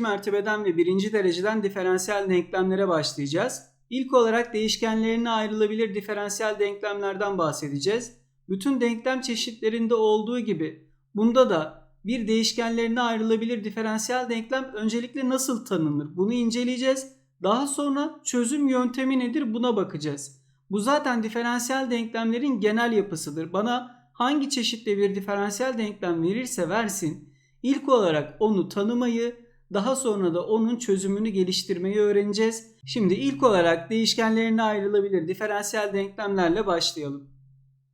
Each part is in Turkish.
birinci mertebeden ve birinci dereceden diferansiyel denklemlere başlayacağız. İlk olarak değişkenlerine ayrılabilir diferansiyel denklemlerden bahsedeceğiz. Bütün denklem çeşitlerinde olduğu gibi bunda da bir değişkenlerine ayrılabilir diferansiyel denklem öncelikle nasıl tanınır? Bunu inceleyeceğiz. Daha sonra çözüm yöntemi nedir buna bakacağız. Bu zaten diferansiyel denklemlerin genel yapısıdır. Bana hangi çeşitli bir diferansiyel denklem verirse versin ilk olarak onu tanımayı daha sonra da onun çözümünü geliştirmeyi öğreneceğiz. Şimdi ilk olarak değişkenlerine ayrılabilir diferansiyel denklemlerle başlayalım.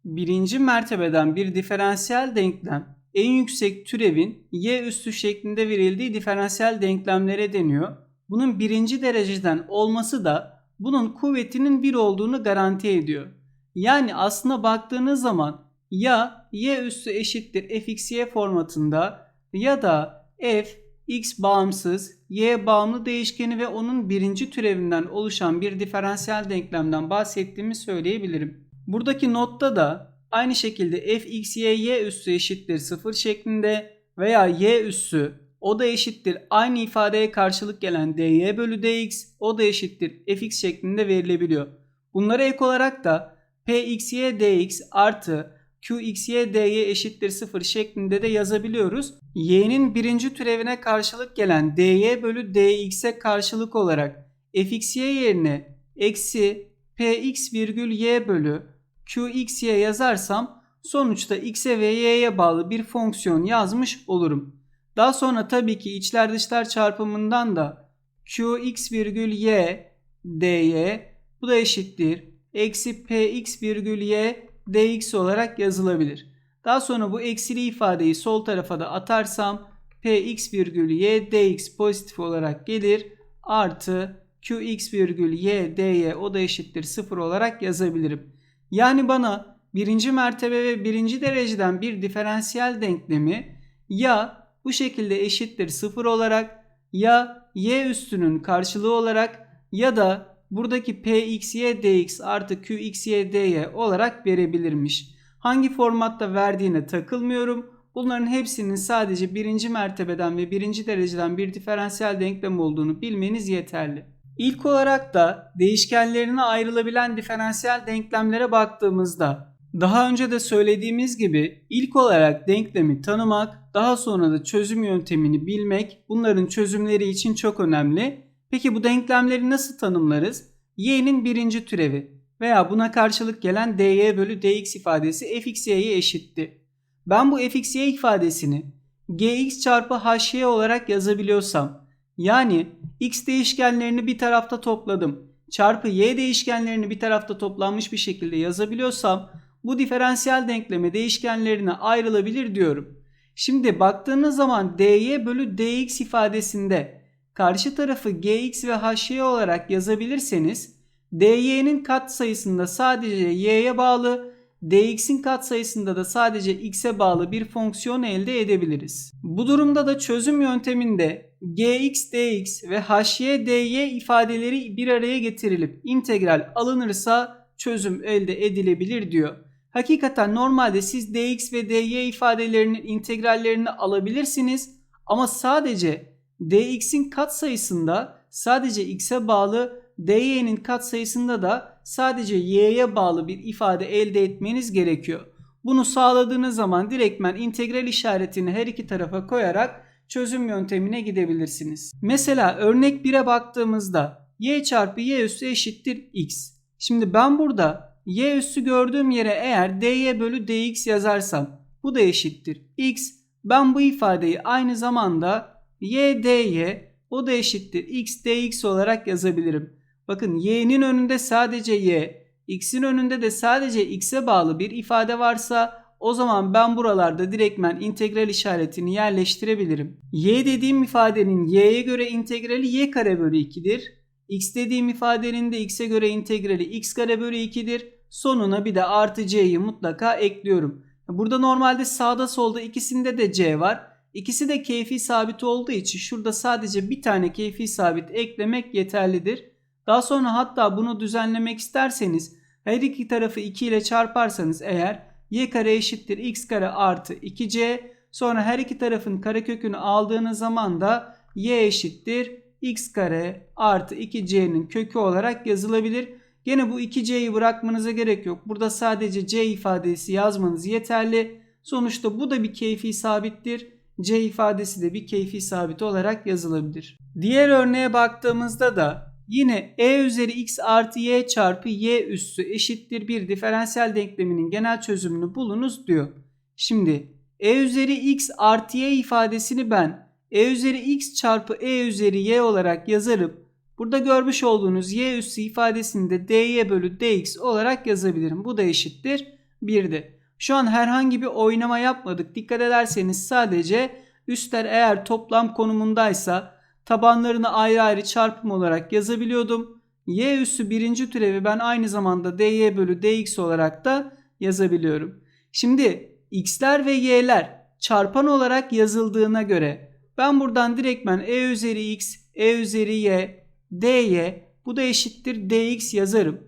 Birinci mertebeden bir diferansiyel denklem en yüksek türevin y üstü şeklinde verildiği diferansiyel denklemlere deniyor. Bunun birinci dereceden olması da bunun kuvvetinin 1 olduğunu garanti ediyor. Yani aslına baktığınız zaman ya y üssü eşittir fxy formatında ya da f x bağımsız y bağımlı değişkeni ve onun birinci türevinden oluşan bir diferansiyel denklemden bahsettiğimi söyleyebilirim. Buradaki notta da aynı şekilde f x y y üssü eşittir 0 şeklinde veya y üssü o da eşittir aynı ifadeye karşılık gelen dy bölü dx o da eşittir fx şeklinde verilebiliyor. Bunlara ek olarak da pxy dx artı qxy dy eşittir 0 şeklinde de yazabiliyoruz. y'nin birinci türevine karşılık gelen dy bölü dx'e karşılık olarak fxy yerine eksi px virgül y bölü qxy yazarsam sonuçta x'e ve y'ye bağlı bir fonksiyon yazmış olurum. Daha sonra tabii ki içler dışlar çarpımından da qx virgül y dy bu da eşittir. Eksi px virgül y dx olarak yazılabilir. Daha sonra bu eksili ifadeyi sol tarafa da atarsam px virgül y dx pozitif olarak gelir. Artı qx virgül y dy o da eşittir 0 olarak yazabilirim. Yani bana birinci mertebe ve birinci dereceden bir diferansiyel denklemi ya bu şekilde eşittir 0 olarak ya y üstünün karşılığı olarak ya da buradaki pxy dx artı qxy dy olarak verebilirmiş. Hangi formatta verdiğine takılmıyorum. Bunların hepsinin sadece birinci mertebeden ve birinci dereceden bir diferansiyel denklem olduğunu bilmeniz yeterli. İlk olarak da değişkenlerine ayrılabilen diferansiyel denklemlere baktığımızda daha önce de söylediğimiz gibi ilk olarak denklemi tanımak, daha sonra da çözüm yöntemini bilmek bunların çözümleri için çok önemli. Peki bu denklemleri nasıl tanımlarız? y'nin birinci türevi veya buna karşılık gelen dy bölü dx ifadesi fxy'ye eşitti. Ben bu fxy ifadesini gx çarpı hy olarak yazabiliyorsam yani x değişkenlerini bir tarafta topladım çarpı y değişkenlerini bir tarafta toplanmış bir şekilde yazabiliyorsam bu diferansiyel denkleme değişkenlerine ayrılabilir diyorum. Şimdi baktığınız zaman dy bölü dx ifadesinde karşı tarafı gx ve hy olarak yazabilirseniz dy'nin katsayısında sadece y'ye bağlı, dx'in katsayısında da sadece x'e bağlı bir fonksiyon elde edebiliriz. Bu durumda da çözüm yönteminde gx dx ve hy dy ifadeleri bir araya getirilip integral alınırsa çözüm elde edilebilir diyor. Hakikaten normalde siz dx ve dy ifadelerinin integrallerini alabilirsiniz ama sadece dx'in katsayısında sadece x'e bağlı, dy'nin katsayısında da sadece y'ye bağlı bir ifade elde etmeniz gerekiyor. Bunu sağladığınız zaman direktmen integral işaretini her iki tarafa koyarak çözüm yöntemine gidebilirsiniz. Mesela örnek 1'e baktığımızda y çarpı y üssü eşittir x. Şimdi ben burada y üssü gördüğüm yere eğer dy bölü dx yazarsam bu da eşittir x. Ben bu ifadeyi aynı zamanda y dy o da eşittir x dx olarak yazabilirim. Bakın y'nin önünde sadece y, x'in önünde de sadece x'e bağlı bir ifade varsa o zaman ben buralarda direktmen integral işaretini yerleştirebilirim. y dediğim ifadenin y'ye göre integrali y kare bölü 2'dir. x dediğim ifadenin de x'e göre integrali x kare bölü 2'dir. Sonuna bir de artı c'yi mutlaka ekliyorum. Burada normalde sağda solda ikisinde de c var. İkisi de keyfi sabit olduğu için şurada sadece bir tane keyfi sabit eklemek yeterlidir. Daha sonra hatta bunu düzenlemek isterseniz her iki tarafı 2 ile çarparsanız eğer y kare eşittir x kare artı 2c sonra her iki tarafın karekökünü aldığınız zaman da y eşittir x kare artı 2c'nin kökü olarak yazılabilir. Gene bu 2c'yi bırakmanıza gerek yok. Burada sadece c ifadesi yazmanız yeterli. Sonuçta bu da bir keyfi sabittir. C ifadesi de bir keyfi sabit olarak yazılabilir. Diğer örneğe baktığımızda da yine e üzeri x artı y çarpı y üssü eşittir bir diferansiyel denkleminin genel çözümünü bulunuz diyor. Şimdi e üzeri x artı y ifadesini ben e üzeri x çarpı e üzeri y olarak yazarım. Burada görmüş olduğunuz y üssü ifadesini de dy bölü dx olarak yazabilirim. Bu da eşittir 1'di. Şu an herhangi bir oynama yapmadık. Dikkat ederseniz sadece üstler eğer toplam konumundaysa tabanlarını ayrı ayrı çarpım olarak yazabiliyordum. Y üssü birinci türevi ben aynı zamanda dy bölü dx olarak da yazabiliyorum. Şimdi x'ler ve y'ler çarpan olarak yazıldığına göre ben buradan direktmen e üzeri x, e üzeri y, dy bu da eşittir dx yazarım.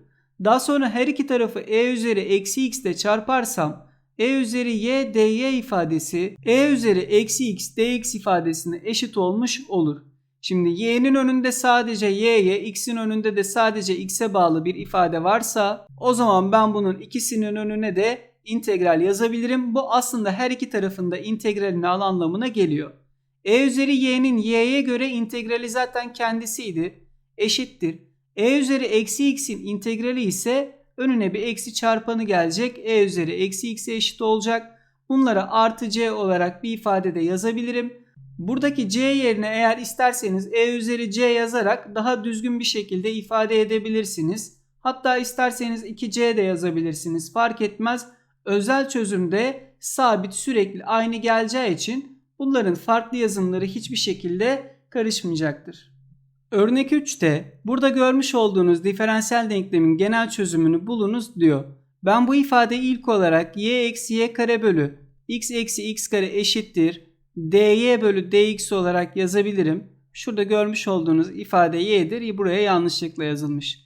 Daha sonra her iki tarafı e üzeri eksi x ile çarparsam e üzeri y dy ifadesi e üzeri eksi x dx ifadesine eşit olmuş olur. Şimdi y'nin önünde sadece y'ye, x'in önünde de sadece x'e bağlı bir ifade varsa o zaman ben bunun ikisinin önüne de integral yazabilirim. Bu aslında her iki tarafında integralini al anlamına geliyor. e üzeri y'nin y'ye göre integrali zaten kendisiydi. Eşittir. E üzeri eksi x'in integrali ise önüne bir eksi çarpanı gelecek. e üzeri eksi x'e eşit olacak. Bunlara artı c olarak bir ifadede yazabilirim. Buradaki c yerine eğer isterseniz e üzeri c yazarak daha düzgün bir şekilde ifade edebilirsiniz. Hatta isterseniz 2c de yazabilirsiniz. Fark etmez. Özel çözümde sabit sürekli aynı geleceği için bunların farklı yazımları hiçbir şekilde karışmayacaktır. Örnek 3'te burada görmüş olduğunuz diferansiyel denklemin genel çözümünü bulunuz diyor. Ben bu ifadeyi ilk olarak y eksi y kare bölü x eksi x kare eşittir dy bölü dx olarak yazabilirim. Şurada görmüş olduğunuz ifade y'dir. Buraya yanlışlıkla yazılmış.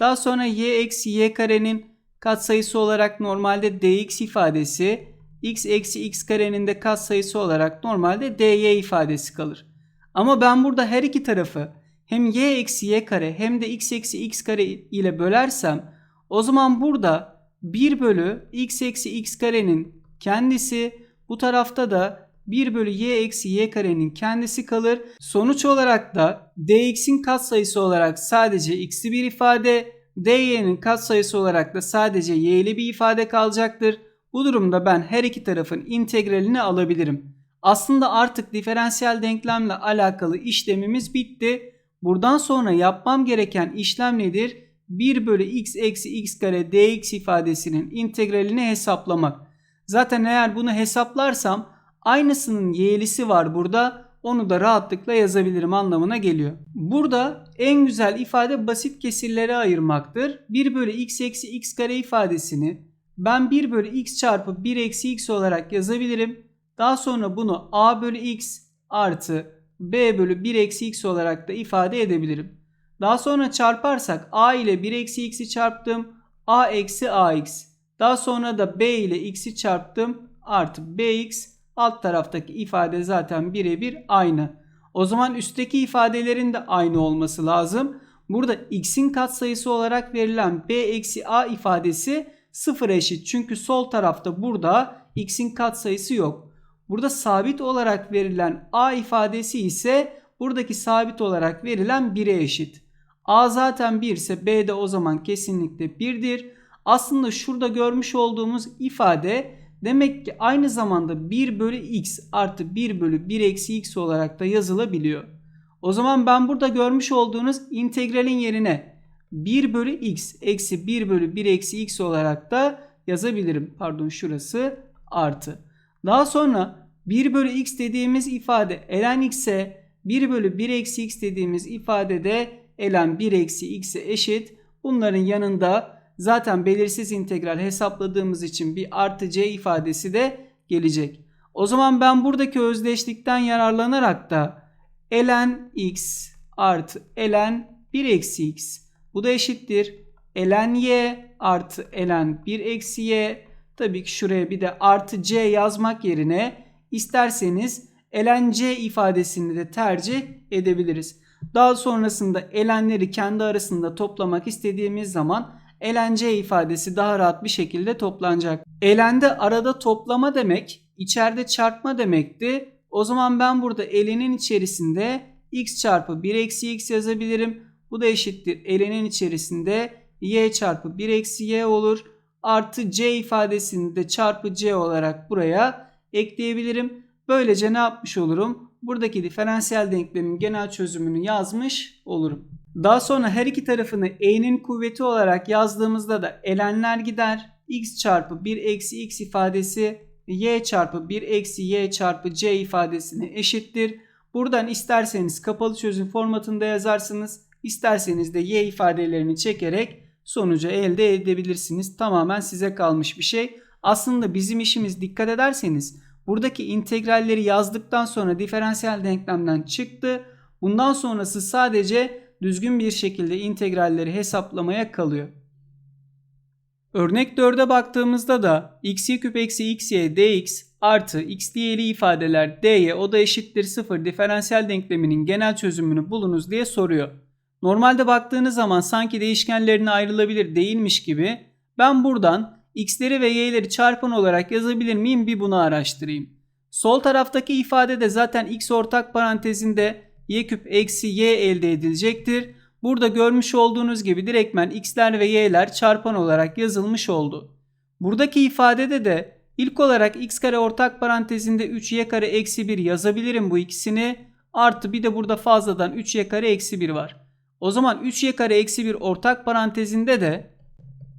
Daha sonra y eksi y karenin katsayısı olarak normalde dx ifadesi x eksi x karenin de katsayısı olarak normalde dy ifadesi kalır. Ama ben burada her iki tarafı hem y eksi y kare hem de x eksi x kare ile bölersem o zaman burada 1 bölü x eksi x karenin kendisi bu tarafta da 1 bölü y eksi y karenin kendisi kalır. Sonuç olarak da dx'in katsayısı olarak sadece x'li bir ifade, dy'nin katsayısı olarak da sadece y'li bir ifade kalacaktır. Bu durumda ben her iki tarafın integralini alabilirim. Aslında artık diferansiyel denklemle alakalı işlemimiz bitti. Buradan sonra yapmam gereken işlem nedir? 1 bölü x eksi x kare dx ifadesinin integralini hesaplamak. Zaten eğer bunu hesaplarsam aynısının y'lisi var burada. Onu da rahatlıkla yazabilirim anlamına geliyor. Burada en güzel ifade basit kesirlere ayırmaktır. 1 bölü x eksi x kare ifadesini ben 1 bölü x çarpı 1 eksi x olarak yazabilirim. Daha sonra bunu a bölü x artı b bölü 1 eksi x olarak da ifade edebilirim. Daha sonra çarparsak a ile 1 eksi x'i çarptım. a eksi ax. Daha sonra da b ile x'i çarptım. Artı bx. Alt taraftaki ifade zaten birebir aynı. O zaman üstteki ifadelerin de aynı olması lazım. Burada x'in katsayısı olarak verilen b eksi a ifadesi sıfır eşit. Çünkü sol tarafta burada x'in katsayısı yok. Burada sabit olarak verilen a ifadesi ise buradaki sabit olarak verilen 1'e eşit. a zaten 1 ise b de o zaman kesinlikle 1'dir. Aslında şurada görmüş olduğumuz ifade demek ki aynı zamanda 1 bölü x artı 1 bölü 1 eksi x olarak da yazılabiliyor. O zaman ben burada görmüş olduğunuz integralin yerine 1 bölü x eksi 1 bölü 1 eksi x olarak da yazabilirim. Pardon şurası artı. Daha sonra 1 bölü x dediğimiz ifade ln x'e 1 bölü 1 eksi x dediğimiz ifade de ln 1 eksi x'e eşit. Bunların yanında zaten belirsiz integral hesapladığımız için bir artı c ifadesi de gelecek. O zaman ben buradaki özdeşlikten yararlanarak da ln x artı ln 1 eksi x bu da eşittir. ln y artı ln 1 eksi y tabii ki şuraya bir de artı c yazmak yerine isterseniz ln c ifadesini de tercih edebiliriz. Daha sonrasında elenleri kendi arasında toplamak istediğimiz zaman ln c ifadesi daha rahat bir şekilde toplanacak. Elende arada toplama demek, içeride çarpma demekti. O zaman ben burada elenin içerisinde x çarpı 1 eksi x yazabilirim. Bu da eşittir elenin içerisinde y çarpı 1 eksi y olur. Artı c ifadesini de çarpı c olarak buraya ekleyebilirim. Böylece ne yapmış olurum? Buradaki diferansiyel denklemin genel çözümünü yazmış olurum. Daha sonra her iki tarafını e'nin kuvveti olarak yazdığımızda da elenler gider. x çarpı 1 eksi x ifadesi y çarpı 1 eksi y çarpı c ifadesine eşittir. Buradan isterseniz kapalı çözüm formatında yazarsınız. İsterseniz de y ifadelerini çekerek sonucu elde edebilirsiniz. Tamamen size kalmış bir şey. Aslında bizim işimiz dikkat ederseniz buradaki integralleri yazdıktan sonra diferansiyel denklemden çıktı. Bundan sonrası sadece düzgün bir şekilde integralleri hesaplamaya kalıyor. Örnek 4'e baktığımızda da xy küp eksi xy dx artı x diyeli ifadeler dy o da eşittir 0 diferansiyel denkleminin genel çözümünü bulunuz diye soruyor. Normalde baktığınız zaman sanki değişkenlerine ayrılabilir değilmiş gibi ben buradan x'leri ve y'leri çarpan olarak yazabilir miyim bir bunu araştırayım. Sol taraftaki ifade de zaten x ortak parantezinde y küp eksi y elde edilecektir. Burada görmüş olduğunuz gibi direktmen x'ler ve y'ler çarpan olarak yazılmış oldu. Buradaki ifadede de ilk olarak x kare ortak parantezinde 3y kare eksi 1 yazabilirim bu ikisini. Artı bir de burada fazladan 3y kare eksi 1 var. O zaman 3y kare eksi 1 ortak parantezinde de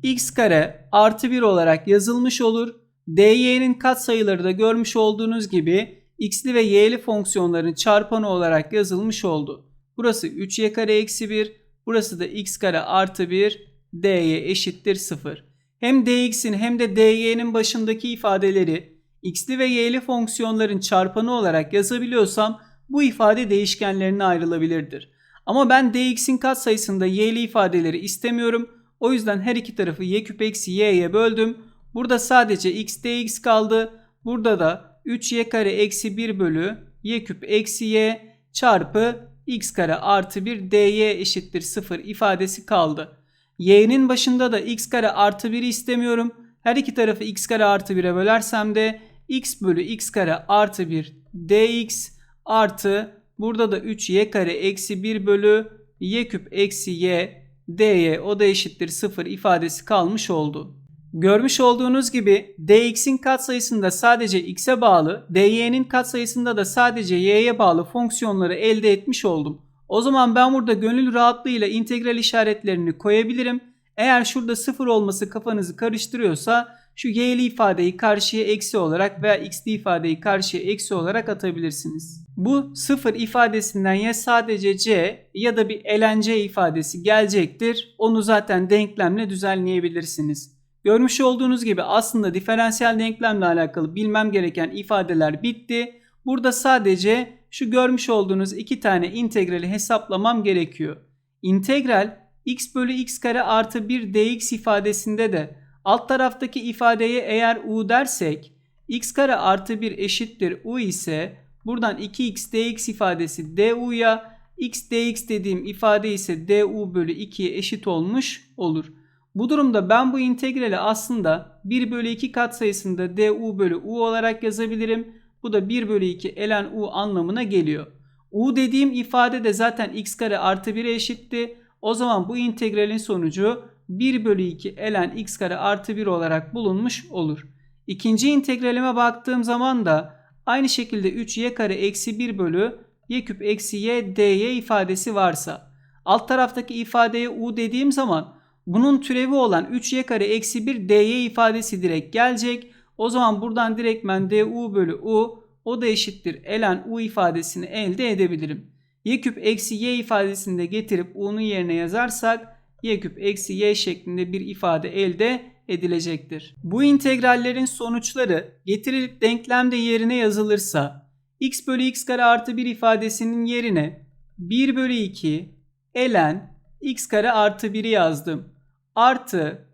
x kare artı 1 olarak yazılmış olur. dy'nin katsayıları da görmüş olduğunuz gibi x'li ve y'li fonksiyonların çarpanı olarak yazılmış oldu. Burası 3y kare eksi 1. Burası da x kare artı 1. dy eşittir 0. Hem dx'in hem de dy'nin başındaki ifadeleri x'li ve y'li fonksiyonların çarpanı olarak yazabiliyorsam bu ifade değişkenlerine ayrılabilirdir. Ama ben dx'in katsayısında y'li ifadeleri istemiyorum. O yüzden her iki tarafı y küp eksi y'ye böldüm. Burada sadece x dx kaldı. Burada da 3y kare eksi 1 bölü y küp eksi y çarpı x kare artı 1 dy eşittir 0 ifadesi kaldı. y'nin başında da x kare artı 1'i istemiyorum. Her iki tarafı x kare artı 1'e bölersem de x bölü x kare artı 1 dx artı burada da 3y kare eksi 1 bölü y küp eksi y dy o da eşittir 0 ifadesi kalmış oldu. Görmüş olduğunuz gibi dx'in katsayısında sadece x'e bağlı, dy'nin katsayısında da sadece y'ye bağlı fonksiyonları elde etmiş oldum. O zaman ben burada gönül rahatlığıyla integral işaretlerini koyabilirim. Eğer şurada sıfır olması kafanızı karıştırıyorsa şu y'li ifadeyi karşıya eksi olarak veya x'li ifadeyi karşıya eksi olarak atabilirsiniz. Bu sıfır ifadesinden ya sadece c ya da bir ln c ifadesi gelecektir. Onu zaten denklemle düzenleyebilirsiniz. Görmüş olduğunuz gibi aslında diferansiyel denklemle alakalı bilmem gereken ifadeler bitti. Burada sadece şu görmüş olduğunuz iki tane integrali hesaplamam gerekiyor. İntegral x bölü x kare artı 1 dx ifadesinde de alt taraftaki ifadeye eğer u dersek x kare artı 1 eşittir u ise buradan 2x dx ifadesi du'ya x dx dediğim ifade ise du bölü 2'ye eşit olmuş olur. Bu durumda ben bu integrali aslında 1 bölü 2 katsayısında du bölü u olarak yazabilirim. Bu da 1 bölü 2 ln u anlamına geliyor. u dediğim ifade de zaten x kare artı 1'e eşitti. O zaman bu integralin sonucu 1 bölü 2 ln x kare artı 1 olarak bulunmuş olur. İkinci integralime baktığım zaman da aynı şekilde 3y kare eksi 1 bölü y küp eksi y dy ifadesi varsa alt taraftaki ifadeye u dediğim zaman bunun türevi olan 3y kare eksi 1 dy ifadesi direkt gelecek. O zaman buradan direktmen du bölü u o da eşittir ln u ifadesini elde edebilirim. y küp eksi y ifadesini de getirip u'nun yerine yazarsak y küp eksi y şeklinde bir ifade elde edilecektir. Bu integrallerin sonuçları getirilip denklemde yerine yazılırsa x bölü x kare artı 1 ifadesinin yerine 1 bölü 2 ln x kare artı 1'i yazdım. Artı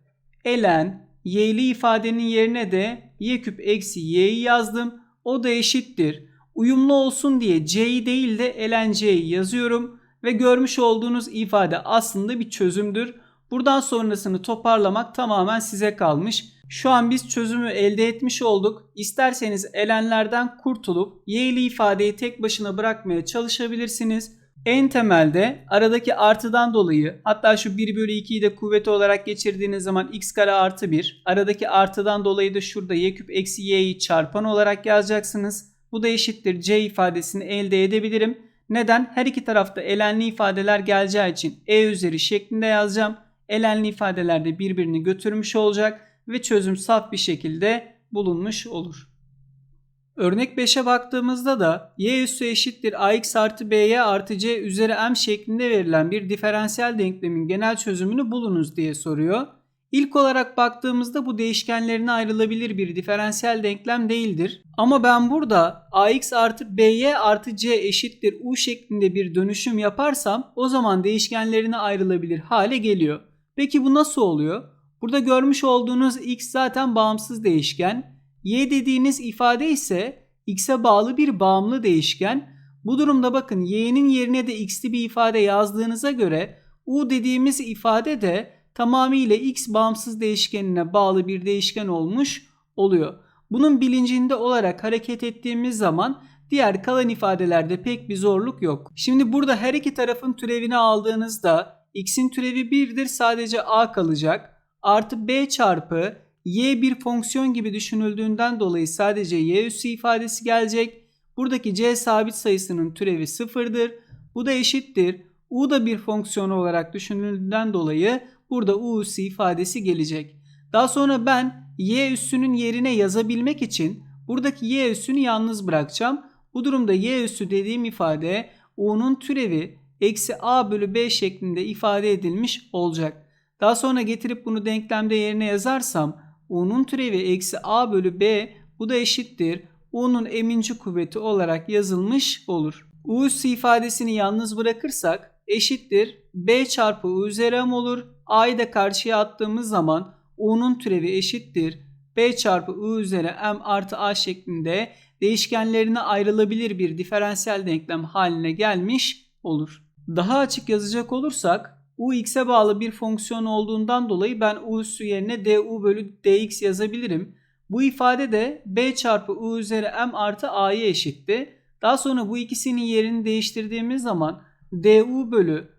ln y'li ifadenin yerine de y küp eksi y'yi yazdım. O da eşittir. Uyumlu olsun diye c'yi değil de ln c'yi yazıyorum ve görmüş olduğunuz ifade aslında bir çözümdür. Buradan sonrasını toparlamak tamamen size kalmış. Şu an biz çözümü elde etmiş olduk. İsterseniz elenlerden kurtulup y'li ifadeyi tek başına bırakmaya çalışabilirsiniz. En temelde aradaki artıdan dolayı hatta şu 1 bölü 2'yi de kuvveti olarak geçirdiğiniz zaman x kare artı 1. Aradaki artıdan dolayı da şurada y küp eksi y'yi çarpan olarak yazacaksınız. Bu da eşittir c ifadesini elde edebilirim. Neden? Her iki tarafta elenli ifadeler geleceği için e üzeri şeklinde yazacağım. Elenli ifadeler de birbirini götürmüş olacak ve çözüm saf bir şekilde bulunmuş olur. Örnek 5'e baktığımızda da y üssü eşittir ax artı by artı c üzeri m şeklinde verilen bir diferansiyel denklemin genel çözümünü bulunuz diye soruyor. İlk olarak baktığımızda bu değişkenlerine ayrılabilir bir diferansiyel denklem değildir. Ama ben burada ax artı by artı c eşittir u şeklinde bir dönüşüm yaparsam o zaman değişkenlerine ayrılabilir hale geliyor. Peki bu nasıl oluyor? Burada görmüş olduğunuz x zaten bağımsız değişken. Y dediğiniz ifade ise x'e bağlı bir bağımlı değişken. Bu durumda bakın y'nin yerine de x'li bir ifade yazdığınıza göre u dediğimiz ifade de tamamıyla x bağımsız değişkenine bağlı bir değişken olmuş oluyor. Bunun bilincinde olarak hareket ettiğimiz zaman diğer kalan ifadelerde pek bir zorluk yok. Şimdi burada her iki tarafın türevini aldığınızda x'in türevi 1'dir sadece a kalacak. Artı b çarpı y bir fonksiyon gibi düşünüldüğünden dolayı sadece y üssü ifadesi gelecek. Buradaki c sabit sayısının türevi 0'dır. Bu da eşittir. u da bir fonksiyon olarak düşünüldüğünden dolayı burada u üssü ifadesi gelecek. Daha sonra ben y üssünün yerine yazabilmek için buradaki y üssünü yalnız bırakacağım. Bu durumda y üssü dediğim ifade u'nun türevi eksi a bölü b şeklinde ifade edilmiş olacak. Daha sonra getirip bunu denklemde yerine yazarsam u'nun türevi eksi a bölü b bu da eşittir. u'nun eminci kuvveti olarak yazılmış olur. u üssü ifadesini yalnız bırakırsak eşittir. b çarpı u üzeri m olur. a'yı da karşıya attığımız zaman u'nun türevi eşittir. b çarpı u üzeri m artı a şeklinde değişkenlerine ayrılabilir bir diferansiyel denklem haline gelmiş olur. Daha açık yazacak olursak u x'e bağlı bir fonksiyon olduğundan dolayı ben u üssü yerine du bölü dx yazabilirim. Bu ifade de b çarpı u üzeri m artı a'ya eşitti. Daha sonra bu ikisinin yerini değiştirdiğimiz zaman du bölü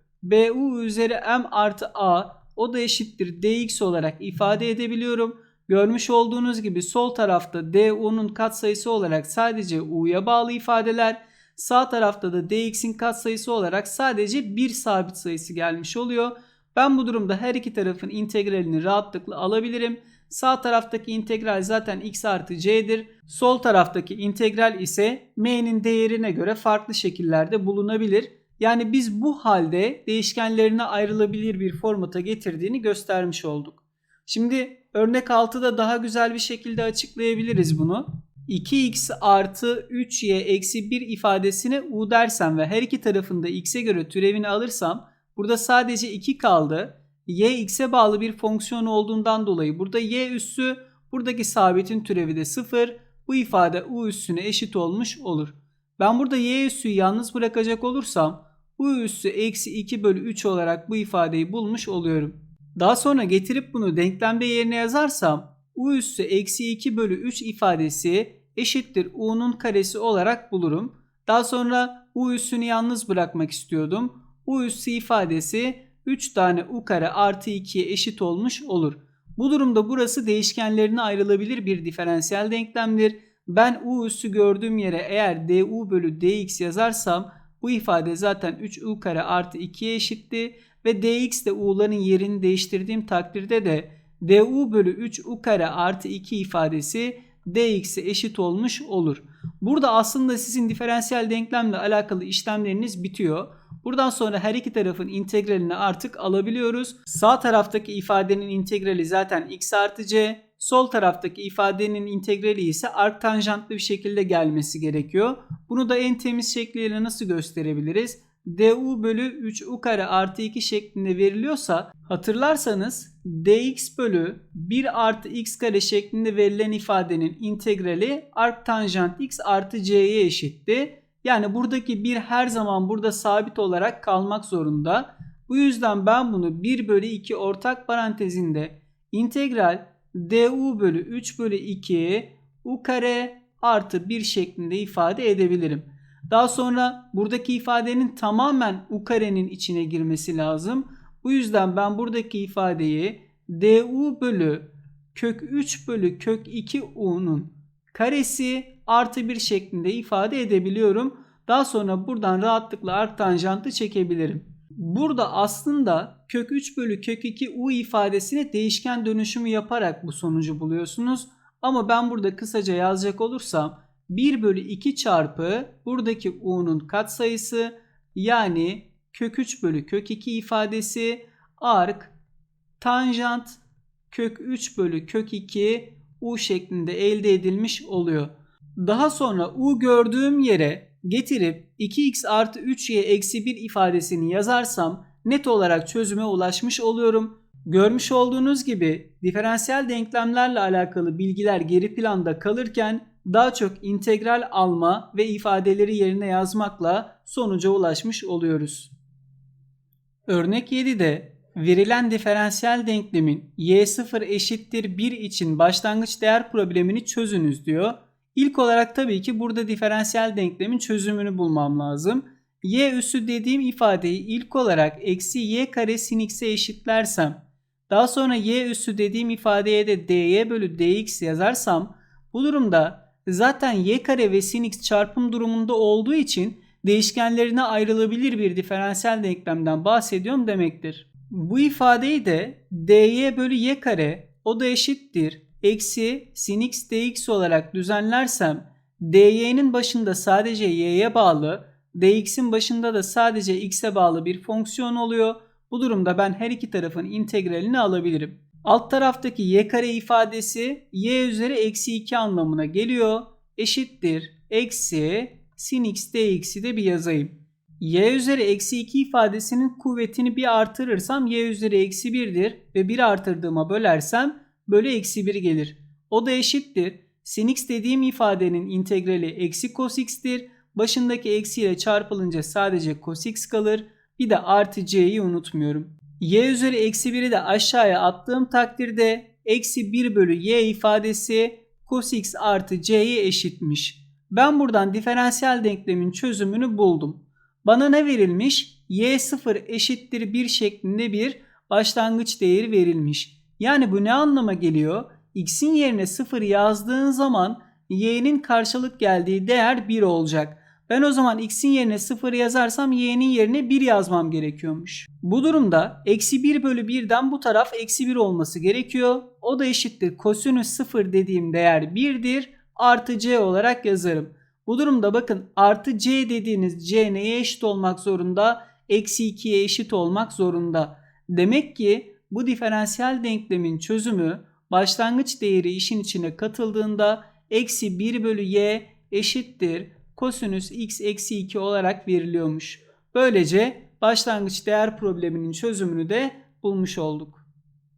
bu üzeri m artı a o da eşittir dx olarak ifade edebiliyorum. Görmüş olduğunuz gibi sol tarafta du'nun katsayısı olarak sadece u'ya bağlı ifadeler Sağ tarafta da dx'in katsayısı olarak sadece bir sabit sayısı gelmiş oluyor. Ben bu durumda her iki tarafın integralini rahatlıkla alabilirim. Sağ taraftaki integral zaten x artı c'dir. Sol taraftaki integral ise m'nin değerine göre farklı şekillerde bulunabilir. Yani biz bu halde değişkenlerine ayrılabilir bir formata getirdiğini göstermiş olduk. Şimdi örnek 6'da daha güzel bir şekilde açıklayabiliriz bunu. 2x artı 3y eksi 1 ifadesine u dersem ve her iki tarafında x'e göre türevini alırsam burada sadece 2 kaldı. y x'e bağlı bir fonksiyon olduğundan dolayı burada y üssü buradaki sabitin türevi de 0. Bu ifade u üssüne eşit olmuş olur. Ben burada y üssüyü yalnız bırakacak olursam u üssü eksi 2 bölü 3 olarak bu ifadeyi bulmuş oluyorum. Daha sonra getirip bunu denklemde yerine yazarsam u üssü eksi 2 bölü 3 ifadesi eşittir u'nun karesi olarak bulurum. Daha sonra u üssünü yalnız bırakmak istiyordum. u üssü ifadesi 3 tane u kare artı 2'ye eşit olmuş olur. Bu durumda burası değişkenlerine ayrılabilir bir diferansiyel denklemdir. Ben u üssü gördüğüm yere eğer du bölü dx yazarsam bu ifade zaten 3u kare artı 2'ye eşitti ve dx de u'ların yerini değiştirdiğim takdirde de du bölü 3u kare artı 2 ifadesi dx'e eşit olmuş olur. Burada aslında sizin diferansiyel denklemle alakalı işlemleriniz bitiyor. Buradan sonra her iki tarafın integralini artık alabiliyoruz. Sağ taraftaki ifadenin integrali zaten x artı c. Sol taraftaki ifadenin integrali ise arktanjantlı bir şekilde gelmesi gerekiyor. Bunu da en temiz şekliyle nasıl gösterebiliriz? Du bölü 3u kare artı 2 şeklinde veriliyorsa hatırlarsanız dx bölü 1 artı x kare şeklinde verilen ifadenin integrali arc tanjant x artı c'ye eşitti. Yani buradaki 1 her zaman burada sabit olarak kalmak zorunda. Bu yüzden ben bunu 1 bölü 2 ortak parantezinde integral du bölü 3 bölü 2 u kare artı 1 şeklinde ifade edebilirim. Daha sonra buradaki ifadenin tamamen u karenin içine girmesi lazım. Bu yüzden ben buradaki ifadeyi du bölü kök 3 bölü kök 2 u'nun karesi artı 1 şeklinde ifade edebiliyorum. Daha sonra buradan rahatlıkla arktanjantı çekebilirim. Burada aslında kök 3 bölü kök 2 u ifadesine değişken dönüşümü yaparak bu sonucu buluyorsunuz. Ama ben burada kısaca yazacak olursam 1 bölü 2 çarpı buradaki u'nun katsayısı yani kök 3 bölü kök 2 ifadesi ark tanjant kök 3 bölü kök 2 u şeklinde elde edilmiş oluyor. Daha sonra u gördüğüm yere getirip 2x artı 3y eksi 1 ifadesini yazarsam net olarak çözüme ulaşmış oluyorum. Görmüş olduğunuz gibi diferansiyel denklemlerle alakalı bilgiler geri planda kalırken daha çok integral alma ve ifadeleri yerine yazmakla sonuca ulaşmış oluyoruz. Örnek 7'de verilen diferansiyel denklemin y0 eşittir 1 için başlangıç değer problemini çözünüz diyor. İlk olarak tabii ki burada diferansiyel denklemin çözümünü bulmam lazım. y üssü dediğim ifadeyi ilk olarak eksi y kare sin x'e eşitlersem daha sonra y üssü dediğim ifadeye de dy bölü dx yazarsam bu durumda zaten y kare ve sin x çarpım durumunda olduğu için değişkenlerine ayrılabilir bir diferansiyel denklemden bahsediyorum demektir. Bu ifadeyi de dy bölü y kare o da eşittir. Eksi sin x dx olarak düzenlersem dy'nin başında sadece y'ye bağlı, dx'in başında da sadece x'e bağlı bir fonksiyon oluyor. Bu durumda ben her iki tarafın integralini alabilirim. Alt taraftaki y kare ifadesi y üzeri eksi 2 anlamına geliyor. Eşittir. Eksi sin x dx'i de bir yazayım. y üzeri eksi 2 ifadesinin kuvvetini bir artırırsam y üzeri eksi 1'dir ve bir artırdığıma bölersem bölü eksi 1 gelir. O da eşittir. Sin x dediğim ifadenin integrali eksi cos x'tir. Başındaki eksiyle çarpılınca sadece cos x kalır. Bir de artı c'yi unutmuyorum. Y üzeri eksi 1'i de aşağıya attığım takdirde eksi 1 bölü y ifadesi cos x artı c'ye eşitmiş. Ben buradan diferansiyel denklemin çözümünü buldum. Bana ne verilmiş? y0 eşittir 1 şeklinde bir başlangıç değeri verilmiş. Yani bu ne anlama geliyor? x'in yerine 0 yazdığın zaman y'nin karşılık geldiği değer 1 olacak. Ben o zaman x'in yerine 0 yazarsam y'nin yerine 1 yazmam gerekiyormuş. Bu durumda eksi 1 bölü 1'den bu taraf eksi 1 olması gerekiyor. O da eşittir kosinüs 0 dediğim değer 1'dir. Artı c olarak yazarım. Bu durumda bakın artı c dediğiniz c neye eşit olmak zorunda? Eksi 2'ye eşit olmak zorunda. Demek ki bu diferansiyel denklemin çözümü başlangıç değeri işin içine katıldığında eksi 1 bölü y eşittir kosinüs x eksi 2 olarak veriliyormuş. Böylece başlangıç değer probleminin çözümünü de bulmuş olduk.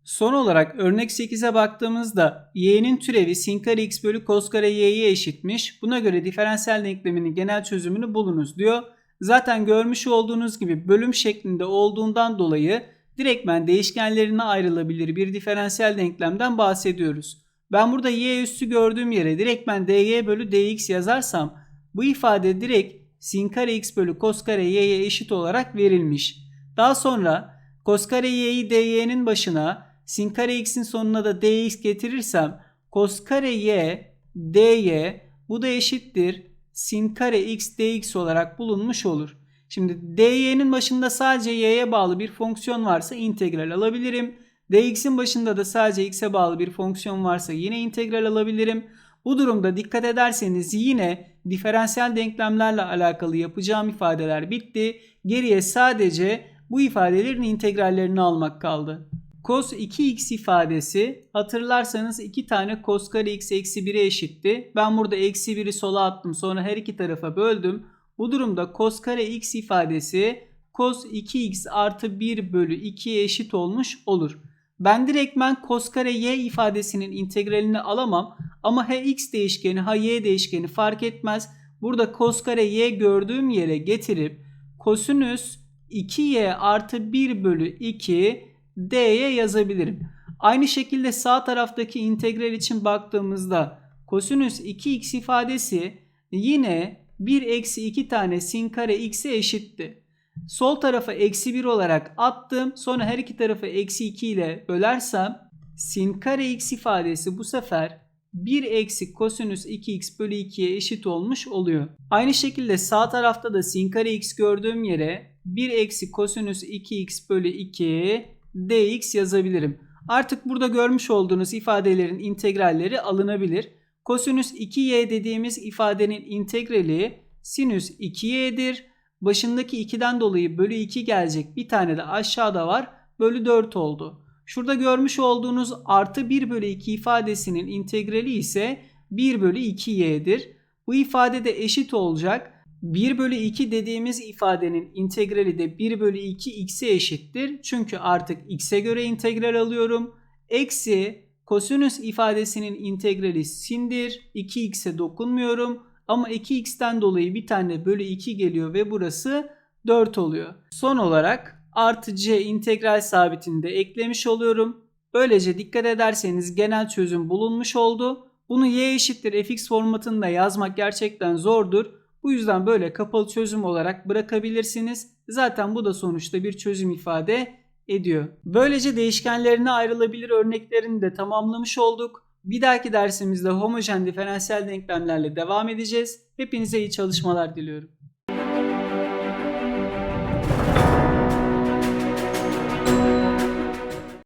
Son olarak örnek 8'e baktığımızda y'nin türevi sin kare x bölü cos kare y'ye eşitmiş. Buna göre diferansiyel denkleminin genel çözümünü bulunuz diyor. Zaten görmüş olduğunuz gibi bölüm şeklinde olduğundan dolayı direktmen değişkenlerine ayrılabilir bir diferansiyel denklemden bahsediyoruz. Ben burada y üssü gördüğüm yere direktmen dy bölü dx yazarsam bu ifade direkt sin kare x bölü cos kare y'ye eşit olarak verilmiş. Daha sonra cos kare y'yi dy'nin başına sin kare x'in sonuna da dx getirirsem cos kare y dy bu da eşittir sin kare x dx olarak bulunmuş olur. Şimdi dy'nin başında sadece y'ye bağlı bir fonksiyon varsa integral alabilirim. dx'in başında da sadece x'e bağlı bir fonksiyon varsa yine integral alabilirim. Bu durumda dikkat ederseniz yine diferansiyel denklemlerle alakalı yapacağım ifadeler bitti. Geriye sadece bu ifadelerin integrallerini almak kaldı. Cos 2x ifadesi hatırlarsanız iki tane cos kare x eksi 1'e eşitti. Ben burada eksi 1'i sola attım sonra her iki tarafa böldüm. Bu durumda cos kare x ifadesi cos 2x artı 1 bölü 2'ye eşit olmuş olur. Ben direktmen cos kare y ifadesinin integralini alamam ama ha x değişkeni ha y değişkeni fark etmez. Burada cos kare y gördüğüm yere getirip kosinüs 2y artı 1 bölü 2 d'ye yazabilirim. Aynı şekilde sağ taraftaki integral için baktığımızda kosinüs 2x ifadesi yine 1 eksi 2 tane sin kare x'e eşitti. Sol tarafa eksi 1 olarak attım. Sonra her iki tarafı eksi 2 ile bölersem sin kare x ifadesi bu sefer 1 eksi kosinüs 2x bölü 2'ye eşit olmuş oluyor. Aynı şekilde sağ tarafta da sin kare x gördüğüm yere 1 eksi kosinüs 2x bölü 2 dx yazabilirim. Artık burada görmüş olduğunuz ifadelerin integralleri alınabilir. Kosinüs 2y dediğimiz ifadenin integrali sinüs 2y'dir. Başındaki 2'den dolayı bölü 2 gelecek bir tane de aşağıda var. Bölü 4 oldu. Şurada görmüş olduğunuz artı 1 bölü 2 ifadesinin integrali ise 1 bölü 2y'dir. Bu ifade de eşit olacak. 1 bölü 2 dediğimiz ifadenin integrali de 1 bölü 2 x'e eşittir. Çünkü artık x'e göre integral alıyorum. Eksi kosinüs ifadesinin integrali sindir. 2x'e dokunmuyorum. Ama 2x'ten dolayı bir tane bölü 2 geliyor ve burası 4 oluyor. Son olarak artı c integral sabitini de eklemiş oluyorum. Böylece dikkat ederseniz genel çözüm bulunmuş oldu. Bunu y eşittir fx formatında yazmak gerçekten zordur. Bu yüzden böyle kapalı çözüm olarak bırakabilirsiniz. Zaten bu da sonuçta bir çözüm ifade ediyor. Böylece değişkenlerine ayrılabilir örneklerini de tamamlamış olduk. Bir dahaki dersimizde homojen diferansiyel denklemlerle devam edeceğiz. Hepinize iyi çalışmalar diliyorum.